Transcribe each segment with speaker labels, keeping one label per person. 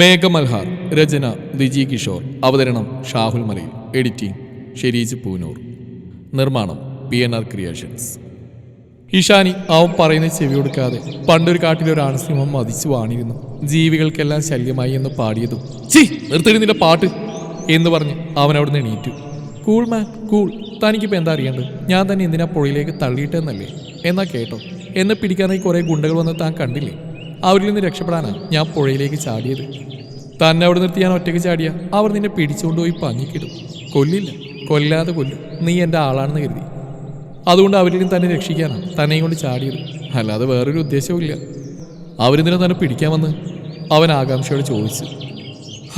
Speaker 1: മേഘമൽഹാർ രചന ദിജി കിഷോർ അവതരണം ഷാഹുൽ മലയിൽ എഡിറ്റിംഗ് ഷെരീജ് പൂനൂർ. നിർമ്മാണം P N R creations Ishani അവൻ പറയുന്ന ചെവി കൊടുക്കാതെ പണ്ടൊരു കാട്ടിലൊരു ആൺസിംഹം മതിച്ചു വാണിരുന്നു. ജീവികൾക്കെല്ലാം ശല്യമായി എന്ന് പാടിയതും ചി നിർത്തടി നിന്റെ പാട്ട് എന്ന് പറഞ്ഞ് അവൻ അവിടെ നിന്ന് എണീറ്റു. കൂൾ മാൻ കൂൾ തനിക്കിപ്പോൾ എന്താ അറിയേണ്ടത്? ഞാൻ തന്നെ എന്തിനാ പുഴയിലേക്ക് തള്ളിയിട്ടെന്നല്ലേ? എന്നാ കേട്ടോ. എന്നെ പിടിക്കാനായി കുറേ ഗുണ്ടകൾ വന്ന് താൻ കണ്ടില്ലേ? അവരിൽ നിന്ന് രക്ഷപ്പെടാനാണ് ഞാൻ പുഴയിലേക്ക് ചാടിയത്. തന്നെ അവിടെ നിർത്തി ഞാൻ ഒറ്റയ്ക്ക് ചാടിയ. അവർ നിന്നെ പിടിച്ചുകൊണ്ടുപോയി പങ്ങിക്കിടും. കൊല്ലില്ല. കൊല്ലാതെ കൊല്ലും. നീ എന്റെ ആളാണെന്ന് കരുതി. അതുകൊണ്ട് അവരിൽ നിന്ന് തന്നെ രക്ഷിക്കാനാണ് തന്നെയും കൊണ്ട് ചാടിയത്. അല്ലാതെ വേറൊരു ഇല്ല. അവരെന്തിനാ തന്നെ പിടിക്കാമെന്ന് അവൻ ആകാംക്ഷയോട് ചോദിച്ചു.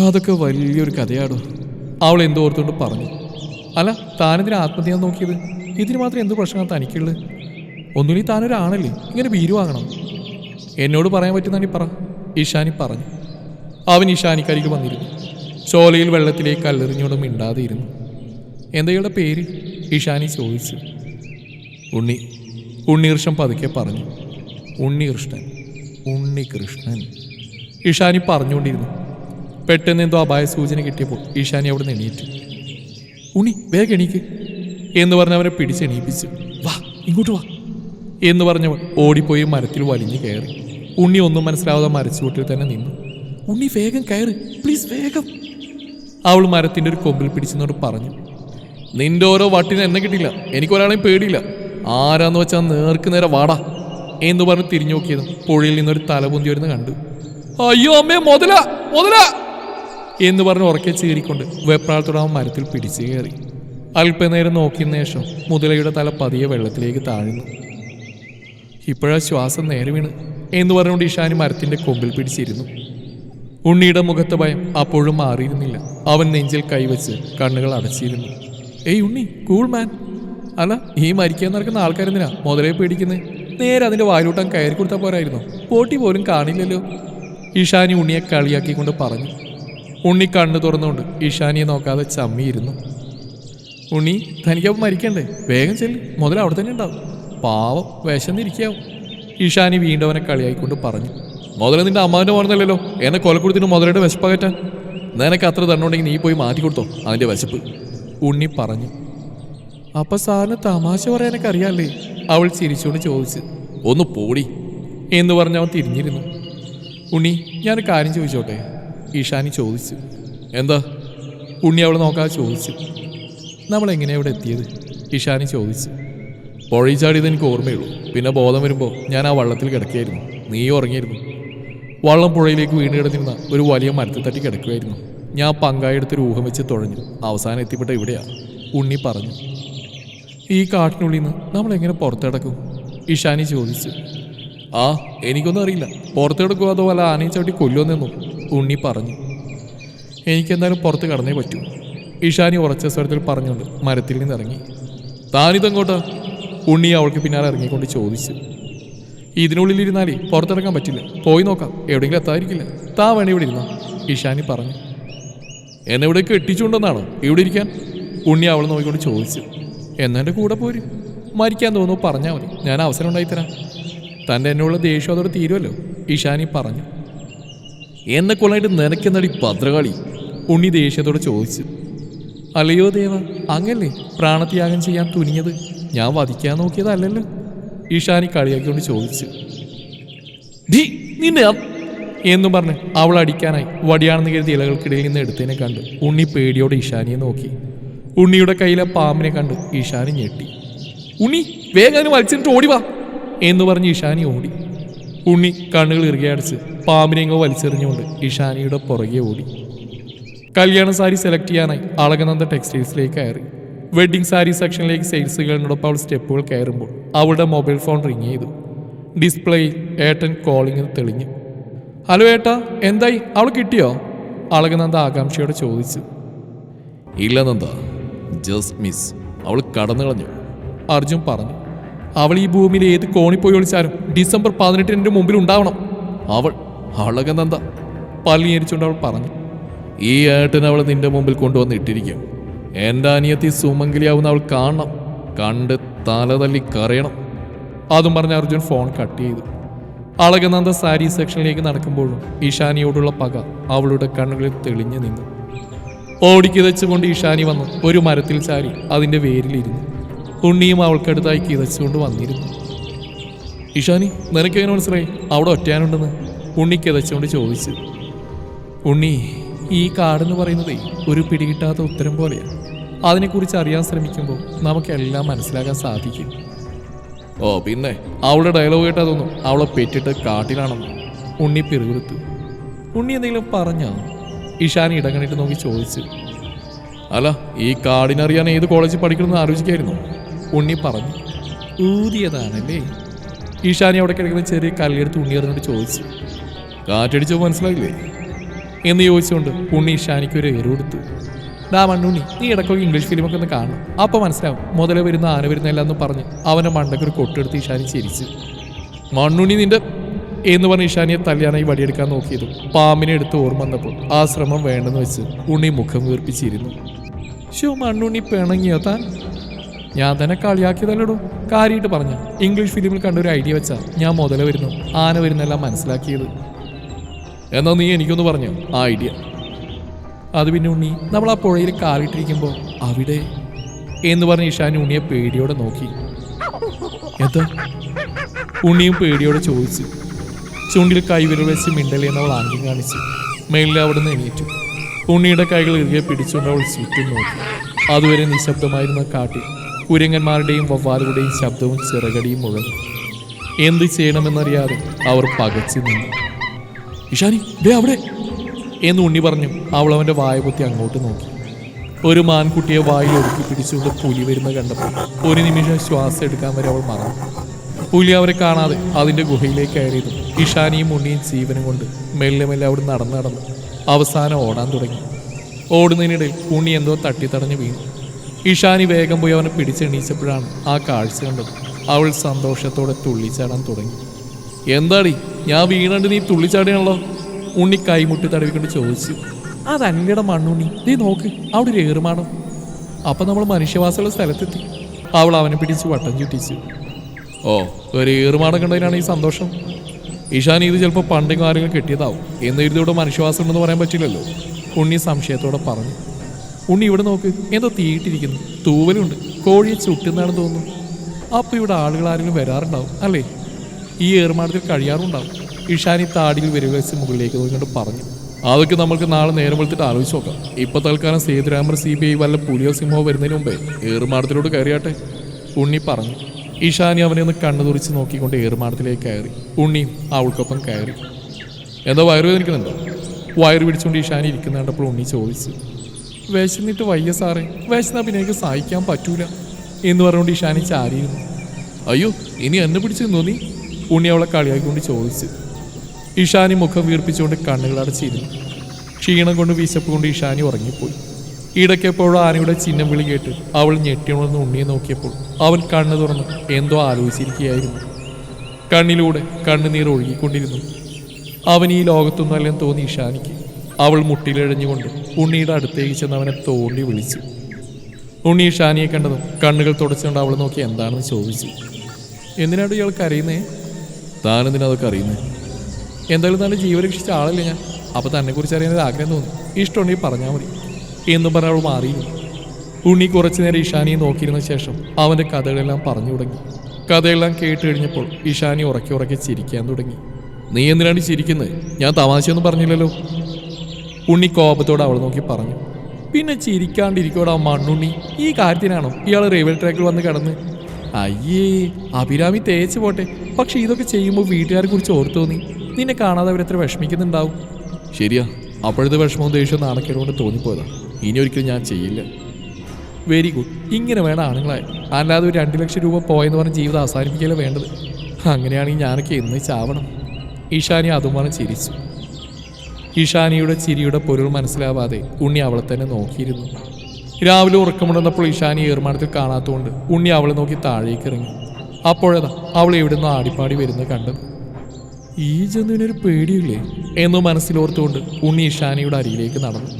Speaker 1: അതൊക്കെ വലിയൊരു കഥയാടോ. അവൾ എന്തോ ഓർത്തുകൊണ്ട് പറഞ്ഞു. അല്ല താനെന്തിനാ ആത്മഹത്യ നോക്കിയത്? ഇതിന് മാത്രം എന്ത് പ്രശ്നമാണ് തനിക്കുള്ളത്? ഒന്നുമില്ല താനൊരാണല്ലേ? ഇങ്ങനെ ബീരു വാങ്ങണം എന്നോട് പറയാൻ പറ്റുന്ന പറ. ഇഷാനി പറഞ്ഞു. അവൻ ഇഷാനിക്കരികിൽ വന്നിരുന്നു. ചോലയിൽ വെള്ളത്തിലേക്ക് അല്ലെറിഞ്ഞോടും മിണ്ടാതിരുന്നു. ഇരുന്നു എന്താ പേര്? ഇഷാനി ചോദിച്ചു. ഉണ്ണി ഉണ്ണികൃഷ്ണൻ പതുക്കെ പറഞ്ഞു. ഉണ്ണികൃഷ്ണൻ ഉണ്ണികൃഷ്ണൻ. ഇഷാനി പറഞ്ഞുകൊണ്ടിരുന്നു. പെട്ടെന്ന് എന്തോ അപായ സൂചന കിട്ടിയപ്പോൾ ഈശാനി അവിടെ എണീറ്റു. ഉണ്ണി വേഗം എണീക്ക് എന്ന് പറഞ്ഞ് അവനെ പിടിച്ചെണീപ്പിച്ചു വാ ഇങ്ങോട്ട് വാ. എന്ന് പറഞ്ഞവൾ ഓടിപ്പോയി മരത്തിൽ വലിഞ്ഞു കയറി. ഉണ്ണി ഒന്നും മനസ്സിലാവാതെ മരച്ചുവട്ടിൽ തന്നെ നിന്നു. ഉണ്ണി വേഗം കയറി. പ്ലീസ് വേഗം. അവൾ മരത്തിന്റെ ഒരു കൊമ്പിൽ പിടിച്ചെന്നോട് പറഞ്ഞു. നിന്റെ ഓരോ വട്ടിന് എന്നെ കിട്ടില്ല എനിക്കൊരാളെയും പേടിയില്ല. ആരാന്ന് വെച്ചാൽ നേർക്ക് നേരെ വാടാ. എന്ന് പറഞ്ഞ് തിരിഞ്ഞു നോക്കിയത് പുഴയിൽ നിന്നൊരു തലപൊന്തി വരുന്ന കണ്ടു. അയ്യോ അമ്മേ മുതല മുതല! എന്ന് പറഞ്ഞ് ഉറക്കെ ചീറിക്കൊണ്ട് വെപ്രാളത്തോടെ ആ മരത്തിൽ പിടിച്ചു കയറി. അല്പനേരം നോക്കിയ ശേഷം മുതലയുടെ തല പതിയെ വെള്ളത്തിലേക്ക് താഴ്ന്നു. ഇപ്പോഴാ ശ്വാസം നേരെ വീണ് എന്ന് പറഞ്ഞുകൊണ്ട് ഇഷാനി മരത്തിന്റെ കൊമ്പിൽ പിടിച്ചിരുന്നു. ഉണ്ണിയുടെ മുഖത്തെ ഭയം അപ്പോഴും മാറിയിരുന്നില്ല. അവൻ നെഞ്ചിൽ കൈവച്ച് കണ്ണുകൾ അടച്ചിരുന്നു. ഏയ് ഉണ്ണി കൂൾ മാൻ അല്ല ഈ മരിക്കാൻ നടക്കുന്ന ആൾക്കാരെന്തിനാ മുതലേ പേടിക്കുന്നത് നേരെ അതിന്റെ വായിലൂട്ടം കയറി കൊടുത്താൽ പോരായിരുന്നു. പോട്ടി പോലും കാണില്ലല്ലോ. ഇഷാനി ഉണ്ണിയെ കളിയാക്കിക്കൊണ്ട് പറഞ്ഞു. ഉണ്ണി കണ്ണു തുറന്നുകൊണ്ട് ഇഷാനിയെ നോക്കാതെ ചമ്മിയിരുന്നു. ഉണ്ണി തനിക്കപ്പം മരിക്കണ്ടേ? വേഗം ചെല്ല്. മുതൽ അവിടെ തന്നെ ഉണ്ടാവും. പാവം വിശന്നിരിക്കാവും ഇഷാനി വീണ്ടും അവനെ കളിയായിക്കൊണ്ട് പറഞ്ഞു മുതല നിന്റെ അമ്മാവിന്റെ മോനെന്നല്ലല്ലോ എന്നെ കൊലക്കൊടുത്തിന് മുതലയുടെ വിശപ്പകറ്റാൻ നിനക്ക് അത്ര തന്നുണ്ടെങ്കിൽ നീ പോയി മാറ്റി കൊടുത്തോ അതിന്റെ വിശപ്പ്. ഉണ്ണി പറഞ്ഞു അപ്പൊ സാറിന് തമാശ പറയാനൊക്കെ അറിയാല്ലേ? അവൾ ചിരിച്ചുകൊണ്ട് ചോദിച്ച് ഒന്ന് പോടി എന്ന് പറഞ്ഞ് അവൻ തിരിഞ്ഞിരുന്നു. ഉണ്ണി ഞാൻ കാര്യം ചോദിച്ചോട്ടെ? ഈഷാനി ചോദിച്ചു എന്താ? ഉണ്ണി അവൾ നോക്കാതെ ചോദിച്ചു നമ്മൾ എങ്ങനെയാ ഇവിടെ എത്തിയത്? ഇഷാനി ചോദിച്ചു പുഴയിൽ ചാടിയത് എനിക്ക് ഓർമ്മയുള്ളൂ. പിന്നെ ബോധം വരുമ്പോൾ ഞാൻ ആ വള്ളത്തിൽ കിടക്കുകയായിരുന്നു. നീ ഉറങ്ങിയിരുന്നു. വള്ളം പുഴയിലേക്ക് വീണ് കിടന്നിരുന്ന ഒരു വലിയ മരത്തിൽ തട്ടി കിടക്കുമായിരുന്നു ഞാൻ പങ്കായെടുത്തൊരു ഊഹം വെച്ച് തുഴഞ്ഞു. അവസാനം എത്തിപ്പെട്ട ഇവിടെയാണ് ഉണ്ണി പറഞ്ഞു. ഈ കാട്ടിനുള്ളിൽ നിന്ന് നമ്മൾ എങ്ങനെ പുറത്തിടക്കും ഇഷാനി ചോദിച്ചു. ആ എനിക്കൊന്നും അറിയില്ല. പുറത്തെടുക്കുമോ അതോ വല്ല ആനയും ചവിട്ടി കൊല്ലുമെന്നെന്നും ഉണ്ണി പറഞ്ഞു. എനിക്കെന്തായാലും പുറത്ത് കടന്നേ പറ്റൂ. ഇഷാനി ഉറച്ച സ്വരത്തിൽ പറഞ്ഞുകൊണ്ട് മരത്തിൽ നിന്ന് ഇറങ്ങി താനിതെങ്ങോട്ടാ? ഉണ്ണി അവൾക്ക് പിന്നാലെ ഇറങ്ങിക്കൊണ്ട് ചോദിച്ചു. ഇതിനുള്ളിലിരുന്നാലേ പുറത്തിറങ്ങാൻ പറ്റില്ല. പോയി നോക്കാം. എവിടെയെങ്കിലും എത്താതിരിക്കില്ല. താ വേണേ ഇവിടെ ഇരുന്നോ. ഇഷാനി പറഞ്ഞു. എന്നെ ഇവിടെ കെട്ടിച്ചുകൊണ്ടെന്നാണോ ഇവിടെ ഇരിക്കാൻ? ഉണ്ണി അവൾ നോക്കിക്കൊണ്ട് ചോദിച്ചു. എന്നാ കൂടെ പോര്. മരിക്കാൻ തോന്നുന്നു പറഞ്ഞാൽ മതി. ഞാൻ അവസരം ഉണ്ടായിത്തരാം തന്റെ എന്നുള്ള ദേഷ്യം അതോടെ തീരുമല്ലോ ഇഷാനി പറഞ്ഞു. എന്നെ കൊള്ളായിട്ട് നിനക്കെന്നടി ഭദ്രകാളി? ഉണ്ണി ദേഷ്യത്തോടെ ചോദിച്ചു. അല്ലയോ ദേവ അങ്ങല്ലേ പ്രാണത്യാഗം ചെയ്യാൻ തുനിഞ്ഞത്? ഞാൻ വധിക്കാൻ നോക്കിയതല്ലല്ലോ. ഈഷാനി കളിയാക്കിക്കൊണ്ട് ചോദിച്ചു. ധീ നിന്നെ ആ-" എന്നും പറഞ്ഞ് അവൾ അടിക്കാനായി വടിയാണെന്ന് കരുതി ഇലകൾക്കിടയിൽ നിന്ന് എടുത്തതിനെ കണ്ട് ഉണ്ണി പേടിയോടെ ഈശാനിയെ നോക്കി. ഉണ്ണിയുടെ കയ്യിലെ പാമ്പിനെ കണ്ട് ഈശാനി ഞെട്ടി. ഉണ്ണി വേഗം അതിന് വലിച്ചിട്ട് ഓടി വാ എന്ന് പറഞ്ഞ് ഈശാനി ഓടി. ഉണ്ണി കണ്ണുകൾ ഇറുകയടച്ച് പാമ്പിനെ ഇങ്ങോ വലിച്ചെറിഞ്ഞുകൊണ്ട് ഈശാനിയുടെ പുറകെ ഓടി. കല്യാണ സാരി സെലക്ട് ചെയ്യാനായി അളകനന്ദ ടെക്സ്റ്റൈൽസിലേക്ക് കയറി. വെഡ്ഡിംഗ് സാരി സെക്ഷനിലേക്ക് സെയിൽസ് ഗേളിനോടൊപ്പം അവൾ സ്റ്റെപ്പുകൾ കയറുമ്പോൾ അവളുടെ മൊബൈൽ ഫോൺ റിങ് ചെയ്തു. ഡിസ്പ്ലേയിൽ ഏട്ടൻ കോളിംഗ് തെളിഞ്ഞു. ഹലോ ഏട്ടാ എന്തായി? അവൾ കിട്ടിയോ? അളകനന്ദ ആകാംക്ഷയോടെ ചോദിച്ചു. ഇല്ല നന്ദ ജസ്റ്റ് മിസ് അവൾ കടന്നു കളഞ്ഞു അർജുൻ പറഞ്ഞു. അവൾ ഈ ഭൂമിയിൽ ഏത് കോണി പോയി ഒളിച്ചാലും ഡിസംബർ പതിനെട്ടിന് എന്റെ മുമ്പിൽ ഉണ്ടാവണം. അവൾ അളകനന്ദ. പല്ലിയരിച്ചുകൊണ്ട് അവൾ പറഞ്ഞു. ഈ ഏട്ടൻ അവൾ നിന്റെ മുമ്പിൽ കൊണ്ടുവന്ന് ഇട്ടിരിക്കും. എന്റെ അനിയത്തി സുമംഗലിയാവുന്ന അവൾ കാണണം. കണ്ട് തല തല്ലി കരയണം. അതും പറഞ്ഞ് അർജുൻ ഫോൺ കട്ട് ചെയ്തു. അളകനന്ദ സാരി സെക്ഷനിലേക്ക് നടക്കുമ്പോഴും ഇഷാനിയോടുള്ള പക അവളുടെ കണ്ണുകളിൽ തെളിഞ്ഞു നിന്നു. ഓടിക്കിതച്ചുകൊണ്ട് ഇഷാനി വന്നു. ഒരു മരത്തിൽ ചാരി അതിന്റെ വേരിലിരുന്നു. ഉണ്ണിയും അവൾക്കടുത്തായി കിതച്ചുകൊണ്ട് വന്നിരുന്നു. ഇഷാനി നിനക്കെങ്ങനെ മനസ്സിലായി? അവിടെ ഒറ്റയാനുണ്ടെന്ന്? ഉണ്ണി കിതച്ചുകൊണ്ട് ചോദിച്ചു. ഉണ്ണി ഈ കാടെന്ന് പറയുന്നതേ ഒരു പിടികിട്ടാത്ത ഉത്തരം പോലെയാണ് അതിനെക്കുറിച്ച് അറിയാൻ ശ്രമിക്കുമ്പോൾ നമുക്കെല്ലാം മനസ്സിലാക്കാൻ സാധിക്കും. ഓ പിന്നെ അവളുടെ ഡയലോഗ് കേട്ടാ തോന്നും അവളെ പെറ്റിട്ട് കാട്ടിലാണെന്ന് ഉണ്ണി പിറുകൊടുത്തു ഉണ്ണി എന്തെങ്കിലും പറഞ്ഞാ? ഇഷാൻ ഇടങ്ങണിട്ട് നോക്കി ചോദിച്ചു. അല്ല ഈ കാടിനറിയാൻ ഏത് കോളേജിൽ പഠിക്കണമെന്ന് ആലോചിക്കായിരുന്നു. ഉണ്ണി പറഞ്ഞു. ഊതിയതാണല്ലേ? ഈശാനി അവിടെ കിടക്കുന്ന ചെറിയ കല്ലെടുത്ത് ഉണ്ണി അറിഞ്ഞിട്ട് ചോദിച്ചു. കാറ്റടിച്ചോ മനസ്സിലായില്ലേ? എന്ന് ചോദിച്ചുകൊണ്ട് ഉണ്ണി ഇഷാനിക്ക് ഒരു എരുവെടുത്തു ഡാ മണ്ണുണ്ണി നീ ഇടയ്ക്കൊക്കെ ഇംഗ്ലീഷ് ഫിലിമൊക്കെ ഒന്ന് കാണണം. അപ്പോൾ മനസ്സിലാവും മുതലേ വരുന്ന ആന വരുന്നില്ല എന്ന് പറഞ്ഞ് അവന്റെ മണ്ടയ്ക്ക് ഒരു കൊട്ടെടുത്ത് ഇഷാനി ചിരിച്ചു. മണ്ണുണ്ണി നിന്റെ എന്ന് പറഞ്ഞ് ഇഷാനിയെ തല്യാണായി വടിയെടുക്കാൻ നോക്കിയതും പാമ്പിനെ എടുത്ത് ഓർമ്മ വന്നപ്പോൾ ആ ശ്രമം വേണ്ടെന്ന് വെച്ച് ഉണ്ണി മുഖം വീർപ്പിച്ചിരുന്നു. ഷോ മണ്ണുണ്ണി പിണങ്ങിയോ താൻ? ഞാൻ തന്നെ കളിയാക്കിയതല്ലടോ കാര്യമായിട്ട് പറഞ്ഞു. ഇംഗ്ലീഷ് ഫിലിമിൽ കണ്ടൊരു ഐഡിയ വെച്ചാൽ ഞാൻ മുതല വരുന്നു ആന വരുന്നെല്ലാം മനസ്സിലാക്കിയത്. എന്നാ നീ എനിക്കൊന്ന് പറഞ്ഞു? ആ ഐഡിയ. അത് പിന്നെ ഉണ്ണി നമ്മൾ ആ പുഴയിൽ കാലിട്ടിരിക്കുമ്പോൾ അവിടെ എന്ന് പറഞ്ഞ് ഇഷാൻ ഉണ്ണിയെ പേടിയോടെ നോക്കി. എന്താ? ഉണ്ണിയും പേടിയോടെ ചോദിച്ചു. ചൂണ്ടിൽ കൈവിരൽ വെച്ച് മിണ്ടലി എന്നവൾ ആംഗ്യം കാണിച്ചു. മേളിൽ അവിടെ നിന്ന് എണീറ്റു. ഉണ്ണിയുടെ കൈകൾ ഇറുകെ പിടിച്ചുകൊണ്ട് അവൾ ചുറ്റും നോക്കി. അതുവരെ നിശബ്ദമായിരുന്ന കാട്ടിൽ കുരങ്ങന്മാരുടെയും വവ്വാലുകളുടെയും ശബ്ദവും ചിറകടിയും മുഴങ്ങി. എന്ത് ചെയ്യണമെന്നറിയാതെ അവർ പകച്ചു നിന്നു. ഇഷാനി ദേ അവിടെ. എന്ന് ഉണ്ണി പറഞ്ഞു. അവൾ അവന്റെ വായ കുത്തി അങ്ങോട്ട് നോക്കി. ഒരു മാൻകുട്ടിയെ വായിൽ ഒതുക്കി പിടിച്ചുകൊണ്ട് പുലി വരുന്ന കണ്ടപ്പോൾ ഒരു നിമിഷം ശ്വാസം എടുക്കാൻ വരെ അവൾ മറന്നു. പുലി അവരെ കാണാതെ അതിന്റെ ഗുഹയിലേക്ക് കയറിയതും ഇഷാനിയും ഉണ്ണിയും ജീവനും കൊണ്ട് മെല്ലെ മെല്ലെ അവിടെ നടന്നു നടന്നു അവസാനം ഓടാൻ തുടങ്ങി. ഓടുന്നതിനിടയിൽ ഉണ്ണി എന്തോ തട്ടിത്തടഞ്ഞു വീണു. ഇഷാനി വേഗം പോയി അവനെ പിടിച്ചെണീച്ചപ്പോഴാണ് ആ കാഴ്ച കണ്ടത്. അവൾ സന്തോഷത്തോടെ തുള്ളിച്ചാടാൻ തുടങ്ങി. എന്താടി? ഞാൻ വീണണ്ട് നീ തുള്ളിച്ചാടിയാണല്ലോ? ഉണ്ണി കൈമുട്ടി തടവിക്കൊണ്ട് ചോദിച്ചു. അതല്ലട മണ്ണുണ്ണി നീ നോക്ക് അവിടെ ഒരു ഏറുമാണം അപ്പൊ നമ്മൾ മനുഷ്യവാസമുള്ള സ്ഥലത്തെത്തി. അവൾ അവനെ പിടിച്ച് വട്ടം ചുറ്റിച്ചു. ഓ ഒരു ഏറുമാണം കണ്ടതിനാണ് ഈ സന്തോഷം? ഈശാൻ ഇത് ചിലപ്പോൾ പണ്ടും കാര്യങ്ങൾ കെട്ടിയതാവും. എന്ന് ഇവിടെ മനുഷ്യവാസം ഉണ്ടെന്ന് പറയാൻ പറ്റില്ലല്ലോ. ഉണ്ണി സംശയത്തോടെ പറഞ്ഞു. ഉണ്ണി ഇവിടെ നോക്ക്. എന്തോ തീയിട്ടിരിക്കുന്നു. തൂവലുണ്ട്. കോഴിയെ ചുട്ടുന്നാണെന്ന് തോന്നുന്നു. അപ്പോൾ ഇവിടെ ആളുകൾ ആരെങ്കിലും വരാറുണ്ടാവും അല്ലേ? ഈ ഏറുമാടത്തിൽ കഴിയാറുണ്ടാവും. ഇഷാനി താടിയിൽ വിരവച്ച് മുകളിലേക്ക് നോക്കിക്കൊണ്ട് പറഞ്ഞു. അതൊക്കെ നമ്മൾക്ക് നാളെ നേരം വെളുത്തിട്ട് ആലോചിച്ച് നോക്കാം. ഇപ്പൊ തൽക്കാലം സേതുരാമർ സി ബി ഐ വല്ല പുലിയോ സിംഹോ വരുന്നതിന് മുമ്പേ ഏറുമാടത്തിലോട്ട് കയറിയാട്ടെ? ഉണ്ണി പറഞ്ഞു. ഇഷാനി അവനെ ഒന്ന് കണ്ണു തുറിച്ച് നോക്കിക്കൊണ്ട് ഏറുമാടത്തിലേക്ക് കയറി. ഉണ്ണിയും അവൾക്കൊപ്പം കയറി. എന്താ വയറുവേദനിക്കുന്നുണ്ടോ വയറു പിടിച്ചുകൊണ്ട് ഇഷാനി ഇരിക്കുന്ന കണ്ടപ്പോൾ ഉണ്ണി ചോദിച്ചു. വിശന്നിട്ട് വയ്യ സാറേ. വിശന്നാ പിന്നെ എനിക്ക് സഹായിക്കാൻ പറ്റൂല. എന്ന് പറഞ്ഞുകൊണ്ട് ഇഷാനി ചാരിയിരുന്നു. അയ്യോ ഇനി എന്നെ പിടിച്ചു തോന്നി ഉണ്ണി അവളെ കളിയാക്കിക്കൊണ്ട് ചോദിച്ചു. ഇഷാനി മുഖം വീർപ്പിച്ചുകൊണ്ട് കണ്ണുകൾ അടച്ചിരുന്നു. ക്ഷീണം കൊണ്ട് വീശപ്പ് കൊണ്ട് ഇഷാനി ഉറങ്ങിപ്പോയി. ഇടയ്ക്കെപ്പോഴും ആനയുടെ ചിഹ്നം വിളി കേട്ട് അവൾ ഞെട്ടിയുണർന്ന് ഉണ്ണിയെ നോക്കിയപ്പോൾ അവൻ കണ്ണു തുറന്ന് എന്തോ ആലോചിച്ചിരിക്കുകയായിരുന്നു. കണ്ണിലൂടെ കണ്ണുനീർ ഒഴുകിക്കൊണ്ടിരുന്നു. അവൻ ഈ ലോകത്തൊന്നല്ലെന്ന് തോന്നി ഇഷാനിക്ക്. അവൾ മുട്ടിലിഴഞ്ഞുകൊണ്ട് ഉണ്ണിയുടെ അടുത്തേക്ക് ചെന്ന് അവനെ തോണ്ടി വിളിച്ചു. ഉണ്ണി ഇഷാനിയെ കണ്ടതും കണ്ണുകൾ തുടച്ചുകൊണ്ട് അവൾ നോക്കി എന്താണെന്ന് ചോദിച്ചു. എന്തിനാണ് ഇയാൾ കരയുന്നേ? താനെന്തിനാ അതൊക്കെ അറിയുന്നത് എന്തായാലും നല്ല ജീവൻ രക്ഷിച്ച ആളല്ലേ ഞാൻ. അപ്പോൾ തന്നെ കുറിച്ച് അറിയാൻ ഒരു ആഗ്രഹം തോന്നി. ഇഷ്ടമുണ്ടെങ്കിൽ പറഞ്ഞാൽ മതി. എന്നും പറഞ്ഞ അവൾ മാറിയില്ല ഉണ്ണി കുറച്ചു നേരം ഇഷാനിയെ നോക്കിയിരുന്ന ശേഷം അവന്റെ കഥകളെല്ലാം പറഞ്ഞു തുടങ്ങി. കഥയെല്ലാം കേട്ട് കഴിഞ്ഞപ്പോൾ ഇഷാനി ഉറക്കി ഉറക്കി ചിരിക്കാൻ തുടങ്ങി. നീ എന്തിനാണ് ചിരിക്കുന്നത് ഞാൻ തമാശയൊന്നും പറഞ്ഞില്ലല്ലോ. ഉണ്ണി കോപത്തോടെ അവൾ നോക്കി പറഞ്ഞു. പിന്നെ ചിരിക്കാണ്ടിരിക്കോടാ മണ്ണുണ്ണി. ഈ കാര്യത്തിനാണോ ഇയാൾ റെയിൽവേ ട്രാക്കിൽ വന്ന് കിടന്ന് അയ്യേ അഭിരാമി തേച്ച് പോട്ടെ. പക്ഷെ ഇതൊക്കെ ചെയ്യുമ്പോൾ വീട്ടുകാരെ കുറിച്ച് ഓർത്തു തോന്നി. നിന്നെ കാണാതെ അവരെത്ര വിഷമിക്കുന്നുണ്ടാവും. ശരിയാ അപ്പോഴത്തെ വിഷമവും ദേഷ്യവും നാണക്കേട് കൊണ്ട് തോന്നിപ്പോയതാ. ഇനി ഒരിക്കലും ഞാൻ ചെയ്യില്ല. വെരി ഗുഡ് ഇങ്ങനെ വേണം ആണുങ്ങളെ. അല്ലാതെ ഒരു രണ്ട് ലക്ഷം രൂപ പോയെന്ന് പറഞ്ഞ് ജീവിതം അവസാനിപ്പിക്കലേ വേണ്ടത്? അങ്ങനെയാണെങ്കിൽ ഞാനൊക്കെ എന്ന് ചാവണം. ഈശാനി പറഞ്ഞ് ചിരിച്ചു. ഇഷാനിയുടെ ചിരിയുടെ പൊരുൾ മനസ്സിലാവാതെ ഉണ്ണി അവളെ തന്നെ നോക്കിയിരുന്നു. രാവിലെ ഉറക്കമുണ്ടെന്നപ്പോൾ ഈശാനി ഏർമാനത്തിൽ കാണാത്തതുകൊണ്ട് ഉണ്ണി അവളെ നോക്കി താഴേക്ക് ഇറങ്ങി. അപ്പോഴതാ അവൾ എവിടുന്ന് ആടിപ്പാടി വരുന്നത് കണ്ടത് ഈ ജന്തുവിനൊരു പേടിയില്ലേ? എന്ന് മനസ്സിലോർത്തുകൊണ്ട് ഉണ്ണി ഈശാനിയുടെ അരിയിലേക്ക് നടന്നു.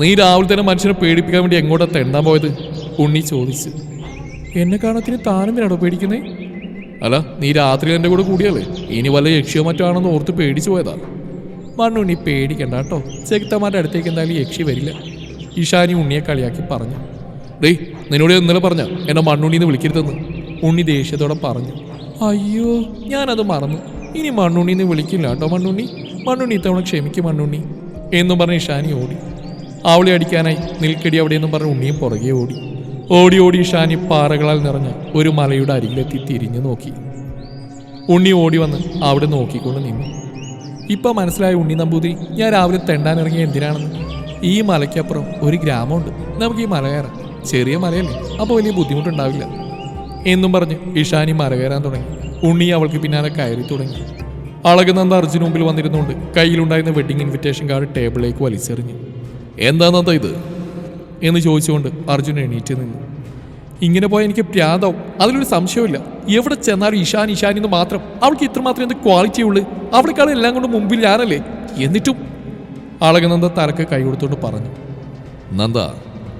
Speaker 1: നീ രാവിലെ തന്നെ മനുഷ്യനെ പേടിപ്പിക്കാൻ വേണ്ടി എങ്ങോട്ടാ തെണ്ടാൻ പോയത്? ഉണ്ണി ചോദിച്ചു. എന്നെ കാണത്തിന് താനെന്തിനാണോ പേടിക്കുന്നേ? അല്ല നീ രാത്രി എന്റെ കൂടെ കൂടിയല്ലേ? ഇനി വല്ല യക്ഷിയോ മറ്റോ ആണെന്ന് ഓർത്ത് പേടിച്ചു പോയതാ. മണ്ണുണ്ണി പേടിക്കണ്ട കേട്ടോ. ചെകുത്തമാരുടെ അടുത്തേക്ക് എന്തായാലും യക്ഷി വരില്ല. ഇഷാനി ഉണ്ണിയെ കളിയാക്കി പറഞ്ഞു. ഡേയ് നിന്നോട് ഇന്നലെ പറഞ്ഞ എന്നെ മണ്ണുണ്ണിന്ന് വിളിക്കരുതെന്ന്. ഉണ്ണി ദേഷ്യത്തോടെ പറഞ്ഞു. അയ്യോ ഞാനത് മറന്നു. ഇനി മണ്ണുണ്ണിന്ന് വിളിക്കില്ല കേട്ടോ മണ്ണുണ്ണി. മണ്ണുണ്ണി ഇത്തവണ ക്ഷമിക്കും മണ്ണുണ്ണി. എന്നും പറഞ്ഞ് ഇഷാനി ഓടി. ആവളി അടിക്കാനായി നിൽക്കടി അവിടെയെന്നും പറഞ്ഞ് ഉണ്ണിയും പുറകെ ഓടി. ഓടി ഓടി ഇഷാനി പാറകളാൽ നിറഞ്ഞ ഒരു മലയുടെ അരികിലെത്തി തിരിഞ്ഞു നോക്കി. ഉണ്ണി ഓടി വന്ന് അവിടെ നോക്കിക്കൊണ്ട് നിന്നു. ഇപ്പം മനസ്സിലായ ഉണ്ണി നമ്പൂതിരി ഞാൻ രാവിലെ തെണ്ടാനിറങ്ങിയ എന്തിനാണെന്ന്? ഈ മലയ്ക്കപ്പുറം ഒരു ഗ്രാമമുണ്ട്. നമുക്ക് ഈ മല കയറാം. ചെറിയ മലയല്ലേ അപ്പോൾ വലിയ ബുദ്ധിമുട്ടുണ്ടാവില്ല. എന്നും പറഞ്ഞ് ഇഷാനി മല കയറാൻ തുടങ്ങി. ഉണ്ണി അവൾക്ക് പിന്നാലെ കയറി തുടങ്ങി. അളകനന്ദ അർജുന് മുമ്പിൽ വന്നിരുന്നുകൊണ്ട് കയ്യിലുണ്ടായിരുന്ന വെഡിങ് ഇൻവിറ്റേഷൻ കാർഡ് ടേബിളിലേക്ക് വലിച്ചെറിഞ്ഞു. എന്താ നന്ദ ഇത്? എന്ന് ചോദിച്ചുകൊണ്ട് അർജുൻ എണീറ്റ് നിന്നു. ഇങ്ങനെ പോയാൽ എനിക്ക് പ്രാന്താവും. അതിലൊരു സംശയമില്ല എവിടെ ചെന്നാലും ഇഷാൻ ഇഷാൻ എന്ന് മാത്രം. അവൾക്ക് ഇത്രമാത്രം എന്ത് ക്വാളിറ്റി ഉള്ളു? അവളെക്കാളും എല്ലാം കൊണ്ട് മുമ്പിൽ ഞാനല്ലേ? എന്നിട്ടും അളകനന്ദ തലക്ക് കൈ കൊടുത്തുകൊണ്ട് പറഞ്ഞു നന്ദ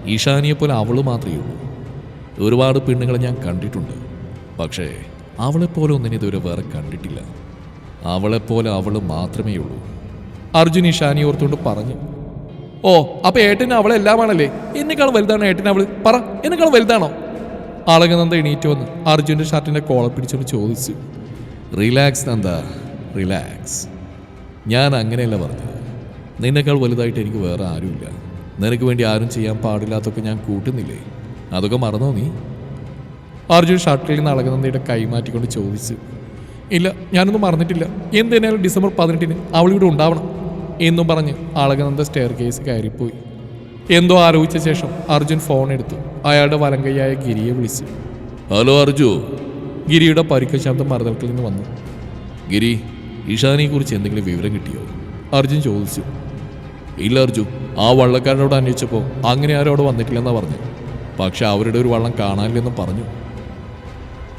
Speaker 1: ഈശാനിയെപ്പോലെ പോലെ അവൾ മാത്രമേ ഉള്ളൂ. ഒരുപാട് പെണ്ണുങ്ങളെ ഞാൻ കണ്ടിട്ടുണ്ട്. പക്ഷേ അവളെപ്പോലെ ഒന്നിനെ ഇതുവരെ വേറെ കണ്ടിട്ടില്ല. അവളെപ്പോലെ അവൾ മാത്രമേ ഉള്ളൂ. അർജുൻ ഈശാനി ഓർത്തുകൊണ്ട് പറഞ്ഞു ഓ അപ്പൊ ഏട്ടൻ അവളെ എല്ലാമാണല്ലേ? എന്നെക്കാളും വലുതാണോ ഏട്ടൻ അവൾ? പറ എന്നെക്കാളും വലുതാണോ? അളകനന്ദ എണീറ്റ് വന്ന് അർജുന്റെ ഷർട്ടിന്റെ കോളർ പിടിച്ചുകൊണ്ട് ചോദിച്ചു റിലാക്സ് നന്ദ റിലാക്സ്. ഞാൻ അങ്ങനെയല്ല പറഞ്ഞത്. നിന്നെക്കാൾ വലുതായിട്ട് എനിക്ക് വേറെ ആരുമില്ല. നിനക്ക് വേണ്ടി ആരും ചെയ്യാൻ പാടില്ലാത്തൊക്കെ ഞാൻ കൂട്ടുന്നില്ലേ? അതൊക്കെ മറന്നോ നീ? അർജുൻ ഷട്ടിലിൽ നിന്ന് അളകനന്ദയുടെ കൈ മാറ്റിക്കൊണ്ട് ചോദിച്ചു ഇല്ല ഞാനൊന്നും മറന്നിട്ടില്ല. എന്തിനാലും ഡിസംബർ പതിനെട്ടിന് അവളിവിടെ ഉണ്ടാവണം എന്നും പറഞ്ഞ് അളകനന്ദ സ്റ്റെയർ കേസ് കയറിപ്പോയി. എന്തോ ആലോചിച്ച ശേഷം അർജുൻ ഫോൺ എടുത്തു. അയാളുടെ വലങ്കയ്യായ ഗിരിയെ വിളിച്ചു ഹലോ അർജു. ഗിരിയുടെ പരുക്ക ശബ്ദം മറുതൽക്കിൽ നിന്ന് വന്നു. ഗിരി ഇഷാനെ കുറിച്ച് എന്തെങ്കിലും വിവരം കിട്ടിയോ? അർജുൻ ചോദിച്ചു ഇല്ല അർജു. ആ വള്ളക്കാരനോട് അന്വേഷിച്ചപ്പോൾ അങ്ങനെ ആരും അവിടെ വന്നിട്ടില്ലെന്നാ പറഞ്ഞു. പക്ഷെ അവരുടെ ഒരു വള്ളം കാണാനില്ലെന്നും പറഞ്ഞു.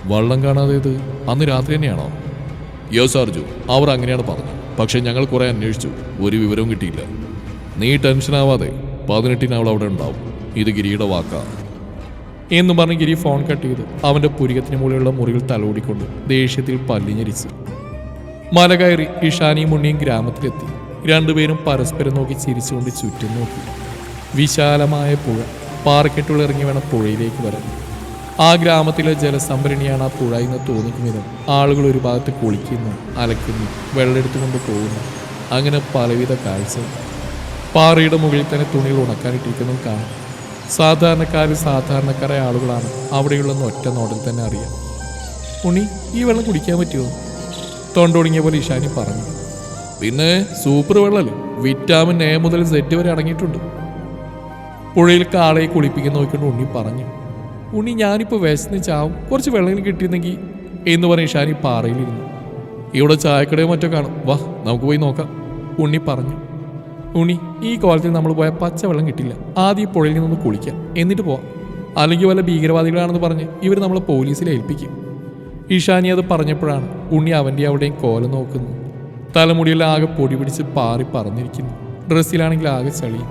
Speaker 1: വള്ളം കാണാതേത് അന്ന് രാത്രി തന്നെയാണോ? യെസ് അർജു. അവർ അങ്ങനെയാണ് പറഞ്ഞത്. പക്ഷെ ഞങ്ങൾ കുറേ അന്വേഷിച്ചു. ഒരു വിവരവും കിട്ടിയില്ല. നീ ടെൻഷൻ ആവാതെ പതിനെട്ടിന് അവൾ അവിടെ ഉണ്ടാവും. ഇത് ഗിരിയുടെ വാക്കാണ് എന്ന് പറഞ്ഞ് ഗിരി ഫോൺ കട്ട് ചെയ്ത് അവന്റെ പുരികത്തിന് മുകളിലുള്ള മുറിയിൽ തലോടിക്കൊണ്ട് ദേഷ്യത്തിൽ പല്ലിഞ്ഞരിച്ചു മല കയറി ഇഷാനിയും ഉണ്ണിയും ഗ്രാമത്തിലെത്തി. രണ്ടുപേരും പരസ്പരം നോക്കി ചിരിച്ചുകൊണ്ട് ചുറ്റും നോക്കി. വിശാലമായ പുഴ പാറക്കെട്ടുകൾ ഇറങ്ങി വേണം പുഴയിലേക്ക് വരാൻ. ആ ഗ്രാമത്തിലെ ജലസംഭരണിയാണ് ആ പുഴ എന്ന് തോന്നിക്കുന്നതും ആളുകൾ ഒരു ഭാഗത്ത് കുളിക്കുന്നു അലക്കുന്നു വെള്ളമെടുത്തുകൊണ്ട് പോകുന്നു. അങ്ങനെ പലവിധ കാഴ്ച പാറയുടെ മുകളിൽ തന്നെ തുണികൾ ഉണക്കാനിട്ടിരിക്കുന്നതും കാണാം. സാധാരണക്കാരിൽ സാധാരണക്കാരായ ആളുകളാണ് അവിടെയുള്ള ഒറ്റ നോട്ടിൽ തന്നെ അറിയാം. ഉണ്ണി ഈ വെള്ളം കുടിക്കാൻ പറ്റുമോ? തൊണ്ടൊടുങ്ങിയ പോലെ ഇഷാനി പറഞ്ഞു. പിന്നെ സൂപ്പർ വെള്ളമല്ലേ വിറ്റാമിൻ എ മുതൽ സെറ്റ് വരെ അടങ്ങിയിട്ടുണ്ട്. പുഴയിൽ കാളയെ കുളിപ്പിക്കുന്ന നോക്കിക്കൊണ്ട് ഉണ്ണി പറഞ്ഞു ഉണ്ണി ഞാനിപ്പോൾ വിശന്ന് ചാവും. കുറച്ച് വെള്ളം കിട്ടിയിരുന്നെങ്കിൽ എന്ന് പറഞ്ഞ് ഷാനി പാറയിലിരുന്നു. ഇവിടെ ചായക്കടയോ മറ്റോ കാണും. വാ നമുക്ക് പോയി നോക്കാം ഉണ്ണി പറഞ്ഞു. ഉണ്ണി ഈ കോലത്തിൽ നമ്മൾ പോയ പച്ചവെള്ളം കിട്ടില്ല. ആദ്യം പുഴയിൽ നിന്ന് കുളിക്കാം. എന്നിട്ട് പോവാം. അല്ലെങ്കിൽ വല്ല ഭീകരവാദികളാണെന്ന് പറഞ്ഞ് ഇവർ നമ്മളെ പോലീസിൽ ഏൽപ്പിക്കും. ഇഷാനി അത് പറഞ്ഞപ്പോഴാണ് ഉണ്ണി അവന്റെ അവിടെയും കോലം നോക്കുന്നു. തലമുടിയെല്ലാം ആകെ പൊടി പിടിച്ച് പാറി പറന്നിരിക്കുന്നു. ഡ്രസ്സിലാണെങ്കിൽ ആകെ ചളി.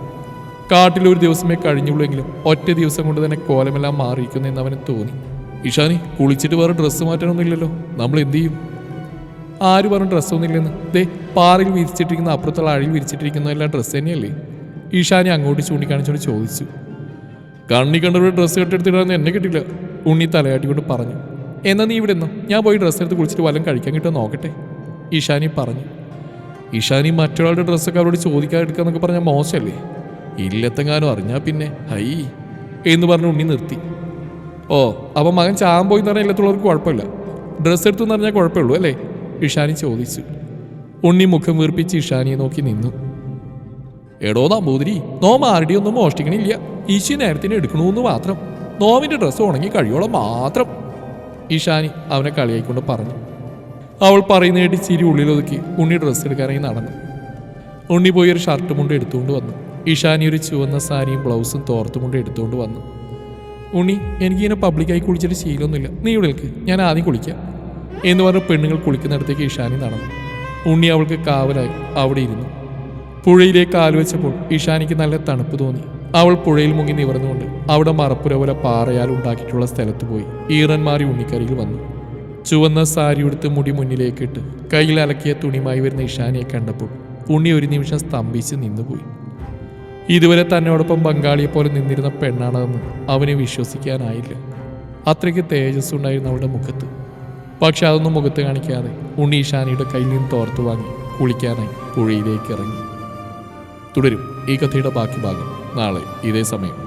Speaker 1: കാട്ടിൽ ഒരു ദിവസമേ കഴിഞ്ഞുള്ളൂവെങ്കിലും ഒറ്റ ദിവസം കൊണ്ട് തന്നെ കോലമെല്ലാം മാറിയിരിക്കുന്നു എന്ന് അവന് തോന്നി. ഇഷാനി കുളിച്ചിട്ട് വേറെ ഡ്രസ്സ് മാറ്റാനൊന്നുമില്ലല്ലോ. നമ്മൾ എന്ത് ചെയ്യും? ആര് പറഞ്ഞു ഡ്രസ്സൊന്നുമില്ലെന്ന്? ദേ പാറയിൽ വിരിച്ചിട്ടിരിക്കുന്ന അപ്പുറത്തുള്ള അഴിയിൽ വിരിച്ചിട്ടിരിക്കുന്ന എല്ലാ ഡ്രസ്സ് തന്നെയല്ലേ? ഈശാനി അങ്ങോട്ട് ചൂണ്ടിക്കാണിച്ചോണ്ട് ചോദിച്ചു. കണ്ണി കണ്ടൊരു ഡ്രസ്സ് കെട്ടെടുത്തിടാന്ന് എന്നെ കിട്ടില്ല ഉണ്ണി തലയാട്ടിക്കൊണ്ട് പറഞ്ഞു. എന്നാ നീ ഇവിടെ നിന്നോ? ഞാൻ പോയി ഡ്രസ്സ് എടുത്ത് കുളിച്ചിട്ട് വല്ലതും കഴിക്കാൻ കിട്ടുമോ നോക്കട്ടെ. ഈശാനി പറഞ്ഞു. ഈശാനി മറ്റൊരാളുടെ ഡ്രസ്സൊക്കെ അവരോട് ചോദിക്കാതെ എടുക്കാന്നൊക്കെ പറഞ്ഞാൽ മോശമല്ലേ ഇല്ലത്തെങ്ങാനും അറിഞ്ഞാൽ പിന്നെ. ഹൈ. എന്ന് പറഞ്ഞ് ഉണ്ണി നിർത്തി. ഓ അപ്പം മകൻ ചാൻ പോയി എന്ന് പറഞ്ഞാൽ ഇല്ലത്തുള്ളവർക്ക് കുഴപ്പമില്ല. ഡ്രസ്സ് എടുത്തു എന്ന് പറഞ്ഞാൽ കുഴപ്പമുള്ളൂ അല്ലേ? ഇഷാനി ചോദിച്ചു. ഉണ്ണി മുഖം വീർപ്പിച്ച് ഇഷാനിയെ നോക്കി നിന്നു. എടോ നമ്പൂതിരി നോം ആരുടെ ഒന്നും മോഷ്ടിക്കണില്ല. ഈശി നേരത്തിന് എടുക്കണമെന്ന് മാത്രം. നോമിന്റെ ഡ്രസ്സ് ഉണങ്ങി കഴിയോളം മാത്രം. ഇഷാനി അവനെ കളിയായിക്കൊണ്ട് പറഞ്ഞു. അവൾ പറയുന്ന കേട്ട് ചിരി ഉള്ളിലൊതുക്കി ഉണ്ണി ഡ്രസ്സ് എടുക്കാനായി നടന്നു. ഉണ്ണി പോയി ഒരു ഷർട്ട് മുണ്ട് എടുത്തുകൊണ്ട് വന്നു. ഇഷാനി ഒരു ചുവന്ന സാരിയും ബ്ലൗസും തോർത്തും കൊണ്ട് എടുത്തുകൊണ്ട് വന്നു. ഉണ്ണി എനിക്കിങ്ങനെ പബ്ലിക്കായി കുളിച്ചിട്ട് ശീലമൊന്നുമില്ല. നീ ഇവിടെ നിൽക്ക്. ഞാൻ ആദ്യം കുളിക്കാം. എന്ന് പറഞ്ഞ പെണ്ണുങ്ങൾ കുളിക്കുന്നിടത്തേക്ക് ഇഷാനി നടന്നു. ഉണ്ണി അവൾക്ക് കാവലായി. അവിടെ ഇരുന്നു. പുഴയിലേക്ക് കാൽ വെച്ചപ്പോൾ ഇഷാനിക്ക് നല്ല തണുപ്പ് തോന്നി. അവൾ പുഴയിൽ മുങ്ങി നിവർന്നുകൊണ്ട് അവിടെ മറപ്പുര പോലെ പാറയാൽ ഉണ്ടാക്കിയിട്ടുള്ള സ്ഥലത്ത് പോയി. ഈറന്മാരി ഉണ്ണിക്കരിയിൽ വന്നു. ചുവന്ന സാരി ഉടുത്ത് മുടി മുന്നിലേക്കിട്ട് കയ്യിൽ അലക്കിയ തുണിമായി വരുന്ന ഇഷാനിയെ കണ്ടപ്പോൾ ഉണ്ണി ഒരു നിമിഷം സ്തംഭിച്ച് നിന്നുപോയി. ഇതുവരെ തന്നോടൊപ്പം ബംഗാളിയെ പോലെ നിന്നിരുന്ന പെണ്ണാണെന്ന് അവന് വിശ്വസിക്കാനായില്ല. അത്രയ്ക്ക് തേജസ് ഉണ്ടായിരുന്നു അവളുടെ മുഖത്ത്. പക്ഷെ അതൊന്നും മുഖത്ത് കാണിക്കാതെ ഉണ്ണി ഇഷാനിയുടെ കയ്യിൽ നിന്ന് തോർത്തു വാങ്ങി കുളിക്കാനായി പുഴയിലേക്ക് ഇറങ്ങി. തുടരും ഈ കഥയുടെ ബാക്കി ഭാഗം നാളെ ഇതേ സമയം.